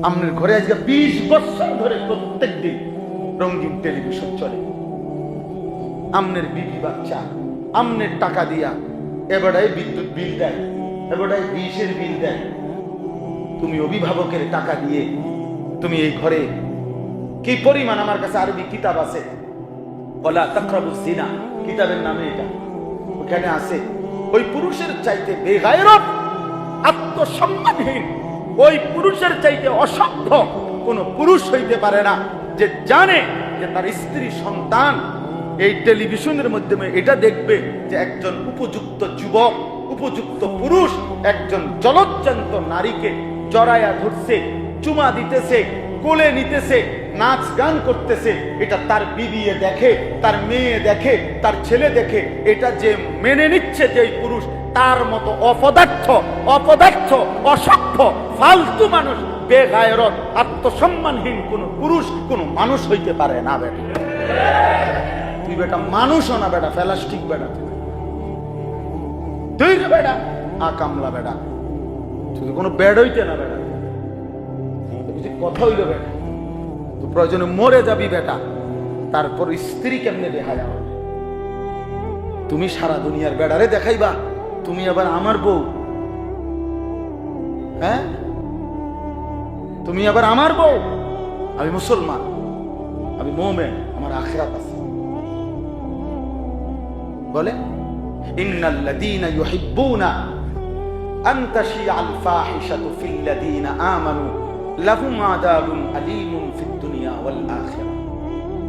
আপনার ঘরে আজকে বিশ বছর ধরে প্রত্যেক দিন রঙিন টেলিভিশন চলে। আমনের বিবি বাচ্চা, আমনের টাকা দিয়া এবারাই বিদ্যুৎ বিল দেয় এবারাই বিষের বিল দেয়। তুমি অভিভাবকের টাকা দিয়ে তুমি এই ঘরে কি পরিমাণ আমার কাছে আরবি কিতাব আছে? বলা তক্রবুস সিনা, কিতাবের নামে এটা। ওখানে আছে, ওই পুরুষের চাইতে বেগায়রত, আত্মসম্মানহীন ওই পুরুষের চাইতে অসভ্য কোন পুরুষ হইতে পারে না, যে জানে যে তার স্ত্রী সন্তান। এই টেলিভিশনের মাধ্যমে এটা দেখবে যে একজন উপযুক্ত যুবক, উপযুক্ত পুরুষ, একজন জলজ্জান্ত নারীকে জড়ায়া ধরছে, চুমা দিতেছে, কোলে নিতেছে, নাচ গান করতেছে। এটা তার বিবিয়ে দেখে, তার মেয়ে দেখে, তার ছেলে দেখে। এটা যে মেনে নিচ্ছে যে পুরুষ তার মতো অপদার্থ অপদার্থ, অসভ্য ফালতু মানুষ, বেগায়রত, আত্মসম্মানহীন কোন পুরুষ, কোন মানুষ হইতে পারে না বেটা। তুই বেটা মানুষও না বেটা ফেলাস্টিক বেটা তুই। বেটা, আ কামলা বেটা। তুই কোনো বেড হইতে না বেটা। কথা হইল বেটা তুই প্রয়োজনে মরে যাবি বেটা। তারপর স্ত্রী কেমনে আমার তুমি সারা দুনিয়ার বেড়ারে দেখাইবা, তুমি আবার আমার বউ। হ্যাঁ? তুমি আবার আমার বউ? আমি মুসলমান। আমি মোমেন, আমার আখরাত আছে। বলে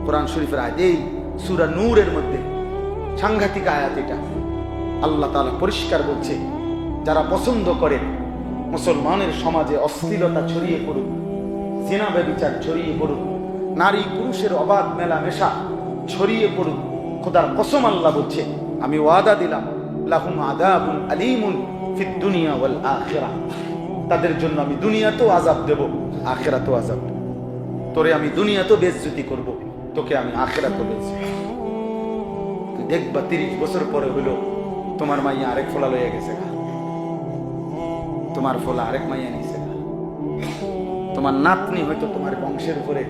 কোরআন এই মধ্যে সাংঘাতিক আয়াত এটা। আল্লাহ পরিষ্কার বলছে, যারা পছন্দ করে মুসলমানের সমাজে অশ্লীলতা ছড়িয়ে পড়ুক, জিনা ব্যবিচার ছড়িয়ে পড়ুক, নারী পুরুষের অবাধ মেলামেশা ছড়িয়ে পড়ুক, খোদার কসম আল্লাহ বলছে, আমি ওয়াদা দিলাম, লাহুম আদাবুন আলিমুন ফিদ দুনিয়া ওয়াল আখিরাহ তাদের জন্য আমি দুনিয়াতেও আজাব দেব, আখেরাতেও আজাব তোরে আমি দুনিয়াতেও বেজ্জতি করব, তোকে আমি আখেরাতেও বেজ্জতি দেখবা তিরিশ বছর পরে হইল, তোমার মাইয়া আরেক ফোলা লইয়া গেছে। তোমার ফোলা আরেক মাইয়া নিছে। তোমার নাতনি হয়তো তোমার বংশের উপরে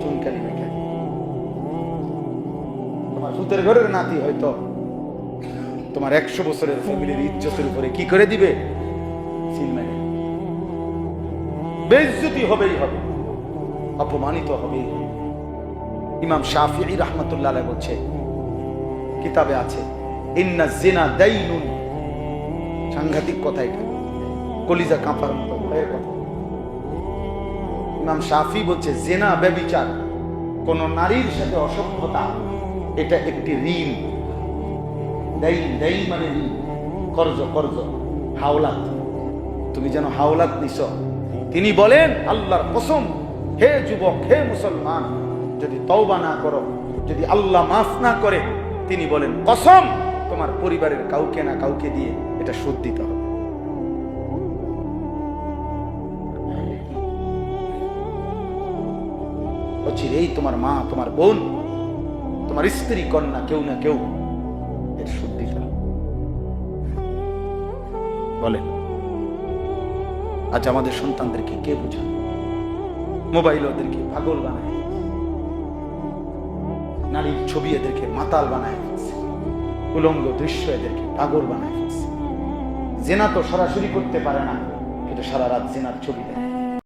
চুনকালি মেখে তোমার ভূতের ঘরের নাতি হয়তো তোমার একশো বছরের ফ্যামিলির ইজ্জতের উপরে কি করে দিবে? সিল মেরে। বেজ্জতি হবেই হবে, অপমানিত হবে। ইমাম শাফি রহমতুল্লাহ বলছে, কিতাবে আছে, ইন্না জিনা দাইনুন। সাংঘাতিক কথা এটা। কলিজা কাঁপার মতো, ভয়ের কথা। ইমাম শাফি বলছে, জেনা ব্যবিচার, কোন নারীর সাথে অসভ্যতা, এটা একটি ঋণ। দেই দেই মানে ঋণ। কর্জ কর্জ, হাওলাত। তুমি যেন হাওলাত নিছ। তিনি বলেন, আল্লাহর কসম, হে যুবক, হে মুসলমান, যদি তওবা না করো, যদি আল্লাহ মাফ না করে, তিনি বলেন, কসম, তোমার পরিবারের কাউকে না কাউকে দিয়ে এটা সুদ দিতে হবে। এই তোমার মা, তোমার বোন, তোমার স্ত্রী, কন্যা, কেউ না কেউ এর হবে বলেন, আজ আমাদের সন্তানদেরকে কে বোঝাবে? মোবাইল ওদেরকে পাগল বানায় নারীর ছবি এদেরকে মাতাল বানায় ফেলছে উলঙ্গ দৃশ্য এদেরকে পাগল বানায় ফেলছে জেনা তো সরাসরি করতে পারে না, কিন্তু সারা রাত জেনার ছবি দেয়